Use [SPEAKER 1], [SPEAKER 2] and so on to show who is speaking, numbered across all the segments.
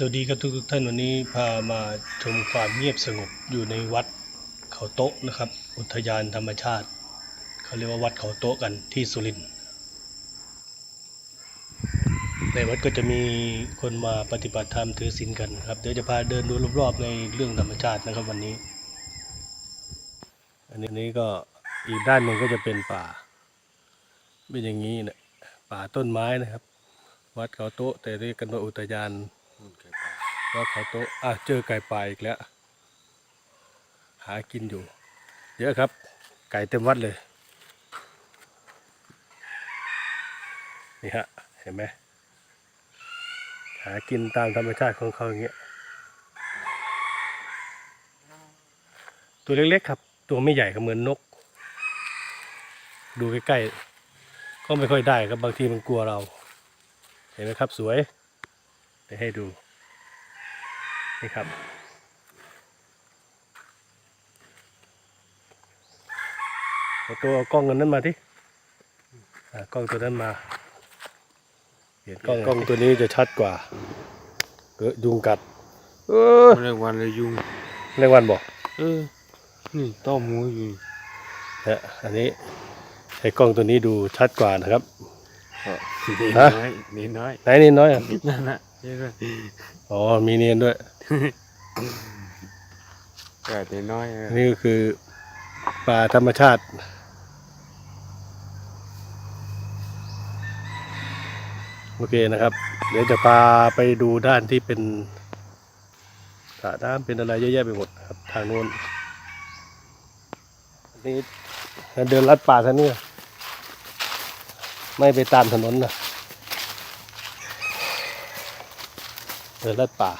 [SPEAKER 1] สวัสดีครับทุกท่านวันนี้พามาชมความเงียบสงบอยู่ในวัดเขาโต๊ะนะครับ อุทยานธรรมชาติเขาเรียกว่าวัดเขาโต๊ะกันที่สุรินทร์ในวัดก็จะมีคนมาปฏิบัติธรรมถือศีลกันครับเดี๋ยวจะพาเดินดูรอบๆในเรื่องธรรมชาตินะครับวันนี้ อันนี้ก็อีกด้านหนึ่งก็จะเป็นป่าเป็นอย่างนี้นะป่าต้นไม้นะครับ วัดเขาโต๊ะแต่เรียกกันว่าอุทยาน วัดเขาโตอะเจอไก่ป่าอีกแล้ว หากินอยู่ เยอะครับ ไก่เต็มวัดเลย นี่ฮะ เห็นไหมหากินตามธรรมชาติของเขาอย่างเงี้ย ตัวเล็กๆครับ ตัวไม่ใหญ่ก็เหมือนนก ดูใกล้ๆ ก็ไม่ค่อยได้ครับ บางทีมันกลัวเรา เห็นไหมครับสวยเดี๋ยวให้ดู นี่ครับ เอาตัวเอากล้องเงินนั้นมาที่กล้องตัวนั้นมาเห็นกล้องกล้องตัวนี้จะชัดกว่าเออยุงกัด เออ
[SPEAKER 2] เรียกวันเลยยุง
[SPEAKER 1] เรียกวันบอก
[SPEAKER 2] เออ นี่ต้อมหูอยู่
[SPEAKER 1] นะอันนี้ใช้กล้องตัวนี้ดูชัดกว่านะครับ
[SPEAKER 2] นี่
[SPEAKER 1] ฮะ
[SPEAKER 2] น้อยนี่น้อย
[SPEAKER 1] ไหนนี่น้อยอะ
[SPEAKER 2] นั่นน่ะ นี่ก็
[SPEAKER 1] อ๋อมีเนียนด้วย
[SPEAKER 2] เกิดนี่น้อยเออ
[SPEAKER 1] นี่ก็คือป่าธรรมชาติ โอเคนะครับ เดี๋ยวจะพาไปดูด้านที่เป็นสระน้ำเป็นอะไรเยอะแยะไปหมดครับ ทางโน้นอันนี้เดินลัดป่าท่างนี้ไม่ไปตามถนนนะ เดินลัดป่า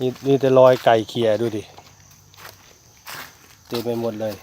[SPEAKER 1] นี่นี่แต่รอยไก่เขียดูดิเต็มไปหมดเลย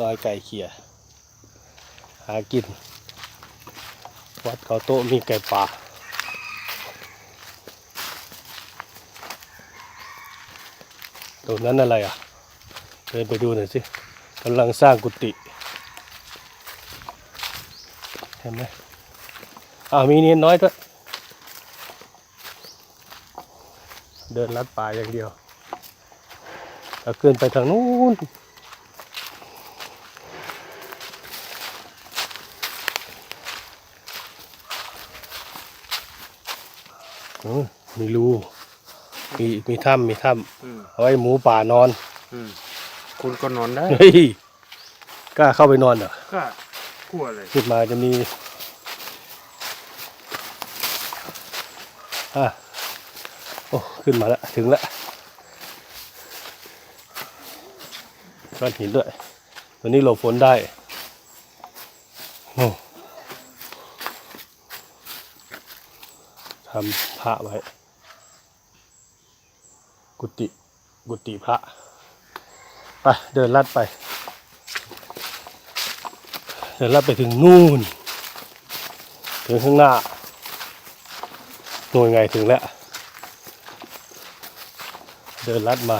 [SPEAKER 1] รอยไก่เขียหากิน วัดเขาโต๊ะมีไก่ป่าตรงนั้นอะไรอะเดินไปดูหน่อยสิกำลังสร้างกุฏิเห็นไหม อ้าวมีเนียนน้อยด้วย เดินลัดป่าอย่างเดียวแล้วขึ้นไปทางนู้นอืมมีรูมีมีถ้ำมีถ้
[SPEAKER 2] อืมำ
[SPEAKER 1] เอาไว้หมูป่านอน
[SPEAKER 2] อืมคุณก็นอนได้
[SPEAKER 1] เฮ้ยกล้าเข้าไปนอนเหรอ
[SPEAKER 2] ก็กลัวเลย
[SPEAKER 1] ขึ้นมาจะมี อะโอ้ขึ้นมาแล้ว ถึงแล้วก้อนหินด้วยตัวนี้หลบฝนได้โอ้ทำพระไว้ กุฏิกุฏิพระ ไปเดินลัดไป เดินลัดไปถึงนู่น ถึงข้างหน้า หน่วไงถึงแล้ว เดินลัดมา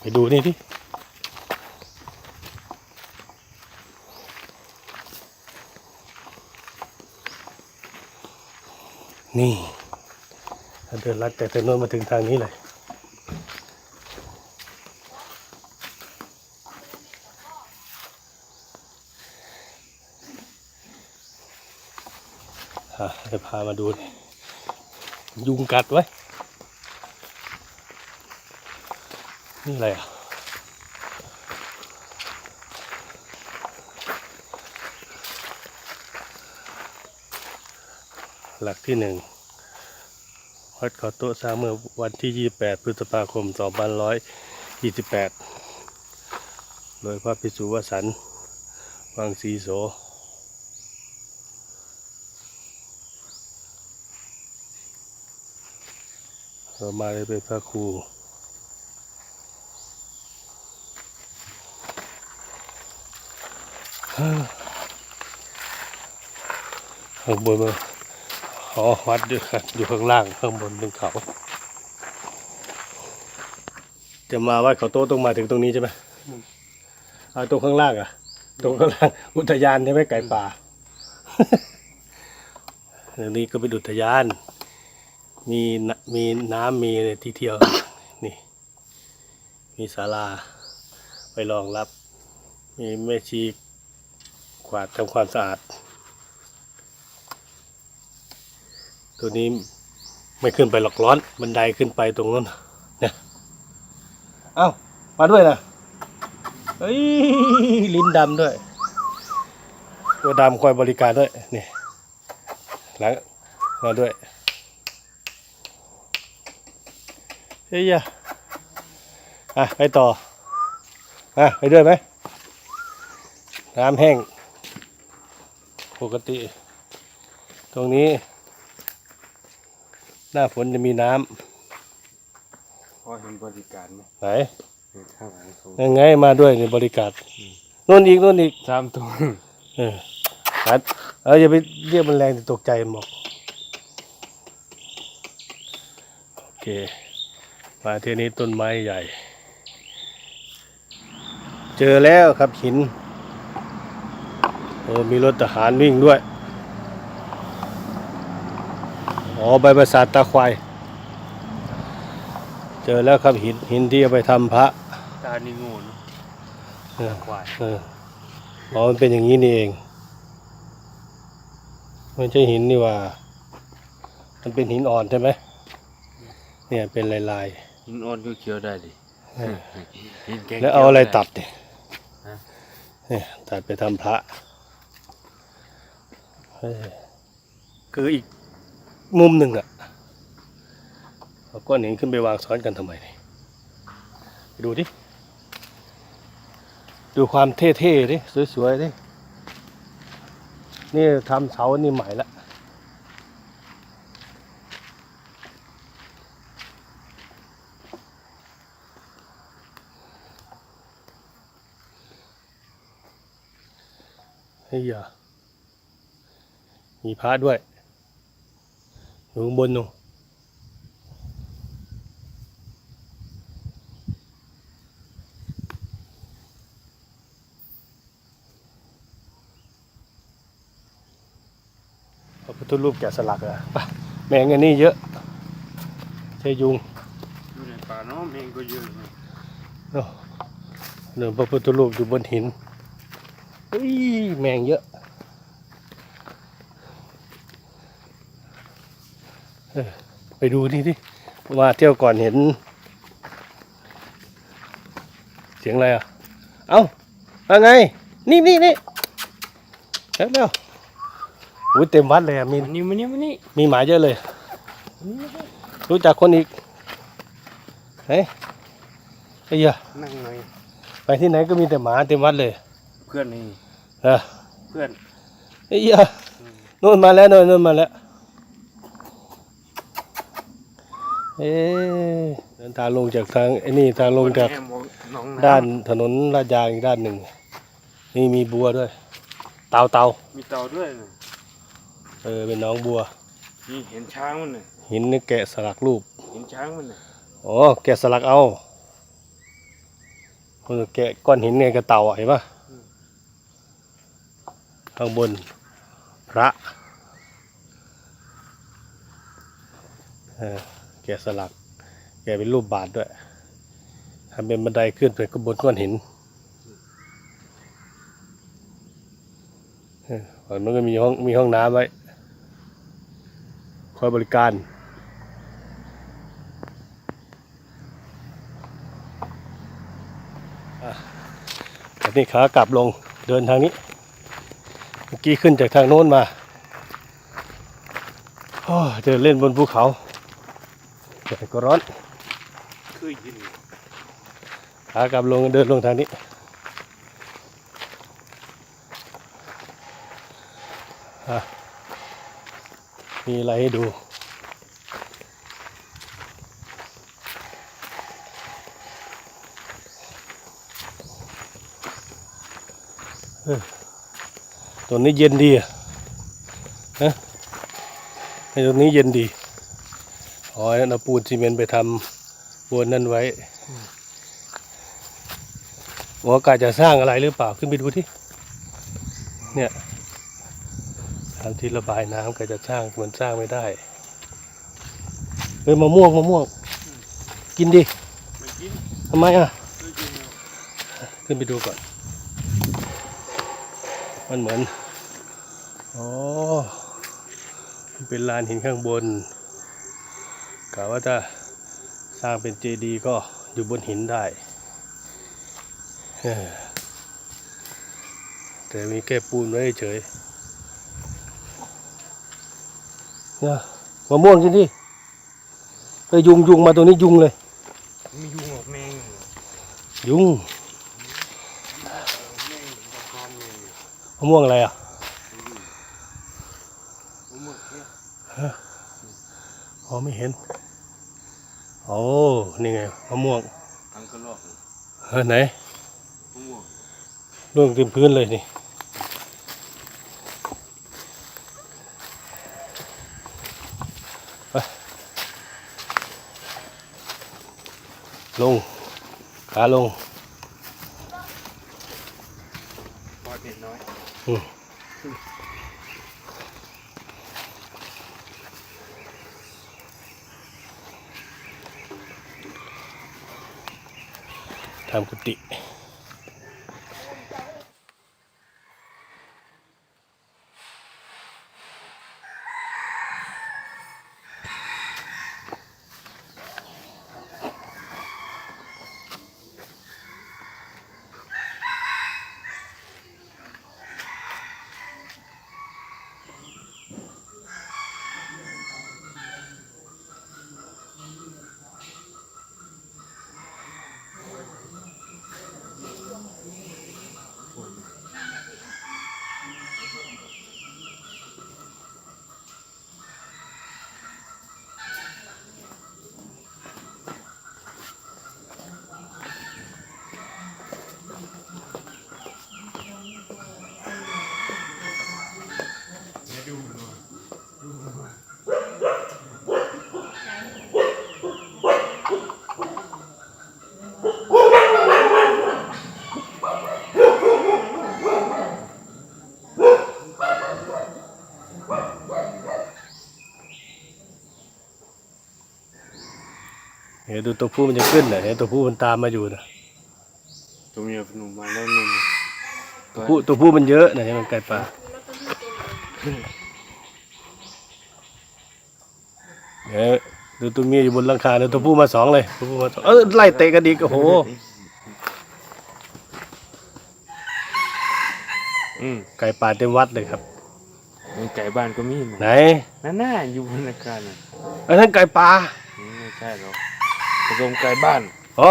[SPEAKER 1] ไปดูนี่ที่ นี่เดินลัดแต่ถนนมาถึงทางนี้เลยจะพามาดู ยุงกัดไว้ นี่อะไรอะ หลักที่หนึ่งวัดเขาโต๊ะสร้างเมื่อวันที่ 28 พฤษภาคม 2528 โดยพระภิกษุวสันต์วังสีโสต่อมาเลยเป็นพระครูข้างบนมั นอ๋อวัดอยู่ครับอยู่ข้างล่างข้างบนบนเขา จะมาวัดเขาโต้ต้องมาถึงตรงนี้ใช่ไหมเอาตรงข้างล่างอะ ตรงข้างล่างอุทยานใช่ไหมไก่ป่าอันนี้ก็เป็นอุทยาน มีนมีน้ำมีที่เที่ยวนี่ มีศาลาไปรองรับ มีแม่ชีกวาดทำความสะอาด ตัวนี้ไม่ขึ้นไปหรอกร้อนบันไดขึ้นไปตรงนั้นนี่ยเอ้ามาด้วยนะเฮ้ยลิ้นดำด้วย ตัวดำคอยบริการด้วยนี่หลังมาด้วยเฮ้ยอะอะไปต่ออะไปด้วยไหมน้ำแห้งปกติ ตรงนี้ หน้าฝนจะมีน้
[SPEAKER 2] พอเห็นบริการไหมำ
[SPEAKER 1] ไหน
[SPEAKER 2] เห็นข้างหลังสูง
[SPEAKER 1] ยังไงมาด้วยในบริการนู่นอีกนู่นอีก
[SPEAKER 2] สามตัว
[SPEAKER 1] เออหัดเอออย่าไปเรียกมันแรงจะตกใจมันบอกโอเค มาที่นี้ต้นไม้ใหญ่ เจอแล้วครับหิน โอ้มีรถทหารวิ่งด้วย อ๋อใบประสาทตาควาย เจอแล้วครับหินหินที่เอาไปทำพระ
[SPEAKER 2] ตานี่งูนะ
[SPEAKER 1] เออ
[SPEAKER 2] ควาย
[SPEAKER 1] เอออ๋อมันเป็นอย่างนี้นี่เองไม่ใช่หินนี่หว่า มันเป็นหินอ่อนใช่ไหมเนี่ยเป็นลายลาย
[SPEAKER 2] หินอ่อนก็เคี้ยวได้ดิ
[SPEAKER 1] ๆเออ
[SPEAKER 2] หินแกง
[SPEAKER 1] แล้วเอาอะไรตัดเนี่ย
[SPEAKER 2] ฮะ
[SPEAKER 1] เนี่ยตัดไปทำพระเออ คืออีก มุมหนึ่งอะเอาก้อนหินขึ้นไปวางซ้อนกันทำไมเนี่ยไปดูดิ ดูความเท่ๆดิ สวยๆดิ นี่ทำเสานี่ใหม่ละเฮ้ยมีพระด้วย อยู่ข้างบนนู่นพระพุทธรูปแกะสลักอะไปแมงอันนี้เยอะใช่ยุง
[SPEAKER 2] อยู่ในป่าเนาะแมงก็เยอะนะ
[SPEAKER 1] เนาะเดินพระพุทธรูปอยู่บนหินเฮ้ยแมงเยอะเออ ไปดูนี่ดิมาเที่ยวก่อนเห็น เสียงอะไรอะ เอ้าว่าไง นี่นี่นี่เร็วเร็วอุ้ยเต็มวัดเลยอะมี
[SPEAKER 2] มันนี่มันนี่มันนี่
[SPEAKER 1] มีหมาเยอะเลย รู้จักคนอีกเฮ้ยไอ้เหี้ย
[SPEAKER 2] นั่งหน่อย
[SPEAKER 1] ไปที่ไหนก็มีแต่หมาเต็มวัดเลย
[SPEAKER 2] เพื่อนนี่
[SPEAKER 1] เออ
[SPEAKER 2] เพื่อน
[SPEAKER 1] ไอ้เหี้ยนู่นมาแล้วนู่นนู่นมาแล้ว เอ๊ะเดินทางลงจากทางไอ้นี่ทางลงจาก
[SPEAKER 2] แม่บอกน้องำ
[SPEAKER 1] ด้านถนนลาดยางอีกด้านหนึ่ง นี่มีบัวด้วย เตาเตา
[SPEAKER 2] มีเต่าด้วยนะ
[SPEAKER 1] เออเป็นหน้องบัว
[SPEAKER 2] นี่เห็นช้างมันน่ะ
[SPEAKER 1] หินนี่แกะสลักรูป
[SPEAKER 2] เห็นช้างมันน่ะ
[SPEAKER 1] อ๋อแกะสลักเอาเออแกะก้อนหินไงกระเต่าอะเห็นปะข้างบนพระเออแกะสลัก แกะเป็นรูปบาทด้วยทำเป็นบันไดขึ้นไปบนก้อนหินเออฝั่งนู้นก็มีห้องมีห้องน้ำไว้คอยบริการอันนี้ขากลับลงเดินทางนี้ เมื่อกี้ขึ้นจากทางโน้นมาโอ้ยเดินเล่นบนภูเขา แต่ก็ร้อน
[SPEAKER 2] คือยิน
[SPEAKER 1] ขากลับลงเดินลงทางนี้อะมีอะไรให้ดูตัวนี้เย็นดีอะฮะไอ้ตรงนี้เย็นดี อ๋อเอาปูนซีเมนต์ไปทำบนนั่นไว้หัวกาจะสร้างอะไรหรือเปล่าขึ้นไปดูที่เนี่ยทำที่ระบายน้ำก็จะสร้างมันสร้างไม่ได้เฮ้ยมะม่วงมะม่วง กินดิ
[SPEAKER 2] ไม่กิน
[SPEAKER 1] ทำไมอะ ขึ้นไปดูก่อน มันเหมือน อ๋อเป็นลานหินข้างบน กะว่าถ้าสร้างเป็นเจดีย์ก็อยู่บนหินได้เออแต่มีแค่ปูนไว้เฉยเนี่ยมะม่วงจริงที่ไปยุงยุงมาตรงนี้ยุงเลย
[SPEAKER 2] ไม่ยุ่งหรอกแมง
[SPEAKER 1] ยุง
[SPEAKER 2] แมงตะคอมแมง
[SPEAKER 1] มะม่วงอะไรอะ
[SPEAKER 2] ผมหมดเนี่ย
[SPEAKER 1] อ๋อไม่เห็น โอ้นี่ไงมะม่วง
[SPEAKER 2] ทั้งกระรอก
[SPEAKER 1] เออไหน
[SPEAKER 2] มะม่วง
[SPEAKER 1] ร่วงเต็มพื้นเลยนี่ไปลง ขาลง
[SPEAKER 2] ปล่อยเป็ดน้อย
[SPEAKER 1] อืม ทำกุฏิ เห็นดูตัวผู้มันจะขึ้นนะเห็นตัวผู้มันตามมาอยู่นะ
[SPEAKER 2] ตัวเมียหนุ่มมาแล้วหนุ่มตัว
[SPEAKER 1] ผู้ตัวผู้มันเยอะนะเห็นมันไก่ป่าเดี๋ยวดูตัวเมียอยู่บนหลังคาเดี๋ยวตัวผู้มาสองเลยตัวผู้มาสองเออไล่เตะกันดีกโอ้โห
[SPEAKER 2] อืม
[SPEAKER 1] ไก่ป่าเต็มวัดเลยครับ
[SPEAKER 2] ไก่บ้านก็มี
[SPEAKER 1] ไหน
[SPEAKER 2] นั่นน่าอยู่บนอาคารน่ะ
[SPEAKER 1] อันนั้นไก่ป่า
[SPEAKER 2] อืมไม่ใช่หรอก ผสมไก่บ้าน
[SPEAKER 1] อ๋อ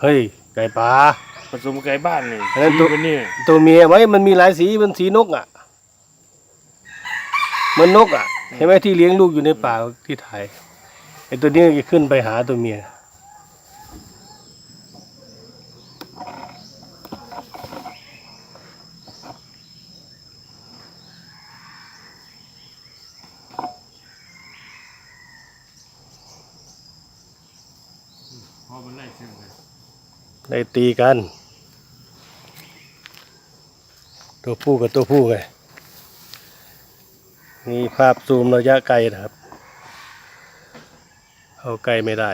[SPEAKER 1] เฮ้ย ไก่ป่า
[SPEAKER 2] ผสมไก่บ้านนี่
[SPEAKER 1] เอ้ยตัว
[SPEAKER 2] สีเป็นเนี่ย
[SPEAKER 1] ตัวเมียไว้มันมีหลายสีมันสีนกอะเหมันนกอะเห็นไหมที่เลี้ยงลูกอยู่ในป่าที่ไทยไอ้ตัวนี้จะขึ้นไปหาตัวเมีย
[SPEAKER 2] พอมันไล่เส้นเลย
[SPEAKER 1] ได้ตีกัน ตัวผู้กับตัวผู้ไงนี่ภาพซูมระยะไกลนะครับ เอาใกล้ไม่ได้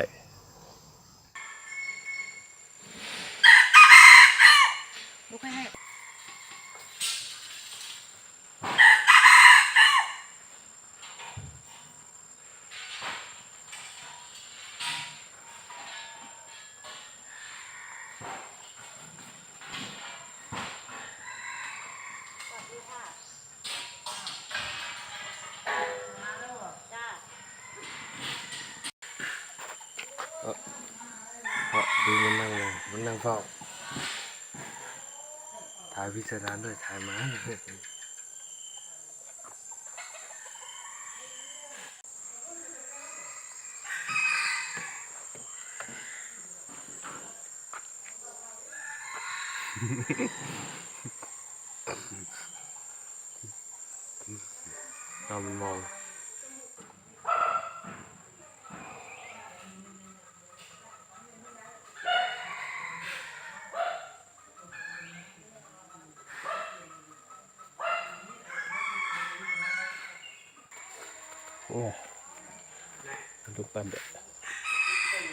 [SPEAKER 2] มันนั่งเลยมันนั่งเฝ้าถ่ายพิจารณาด้วยถ่ายมาามันมอง
[SPEAKER 1] เนี่ยลูกปั้นเด็ก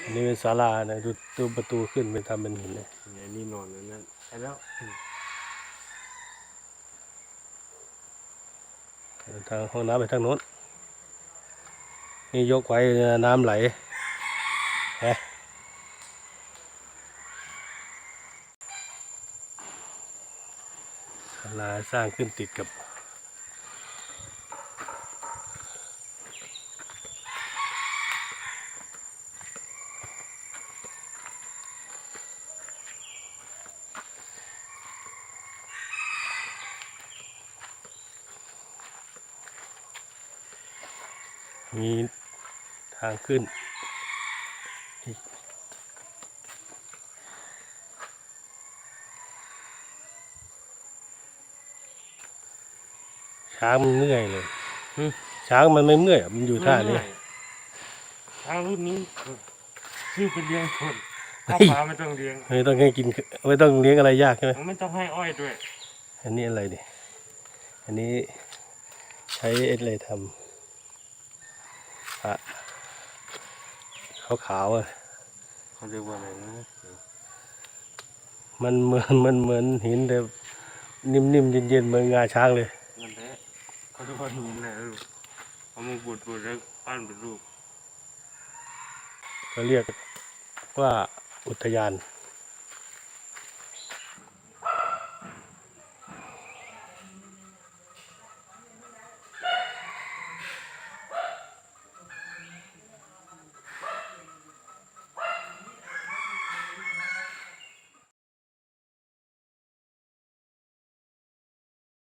[SPEAKER 1] อันนี้เป็นศาลานะดูดูประตูขึ้นเป็นทำเป็นหินเลย
[SPEAKER 2] เนี่ยนี่นอนแล้วนั่นใช่แล้ว
[SPEAKER 1] ทางห้องน้ำไปทางโน้นนี่ยกไว้น้ำไหลฮะศาลาสร้างขึ้นติดกับ มีทาง ขึ้นอีกช้างมันเมื่อยเลยช้างมันไม่เมื่อยอะมันอยู่ท่านี้
[SPEAKER 2] ทางรุ่นนี้ชื่อเป็นเลี้ยงคนข้าวปลาไม่ต้องเลี้ยง
[SPEAKER 1] ไม่ต้องให้กินไม่ต้องเลี้ยงอะไรยากใช่ไหม
[SPEAKER 2] ไม่ต้องให้อ้อยด้วย
[SPEAKER 1] อันนี้อะไรเนี่ยอันนี้ใช้อะไรทำพระ ขาวๆอะ
[SPEAKER 2] เขาเรียกว่าอะไรนะ
[SPEAKER 1] มันเหมือนมันเหมือนหินแต่นิ่มๆเย็นๆเหมือนงาช้างเลย
[SPEAKER 2] นั่นแหละเขาเรียกว่าหินนะลูกเอามาบดบดแล้วปั้นเป็นรูป
[SPEAKER 1] ก็เรียกว่าอุทยาน
[SPEAKER 2] อ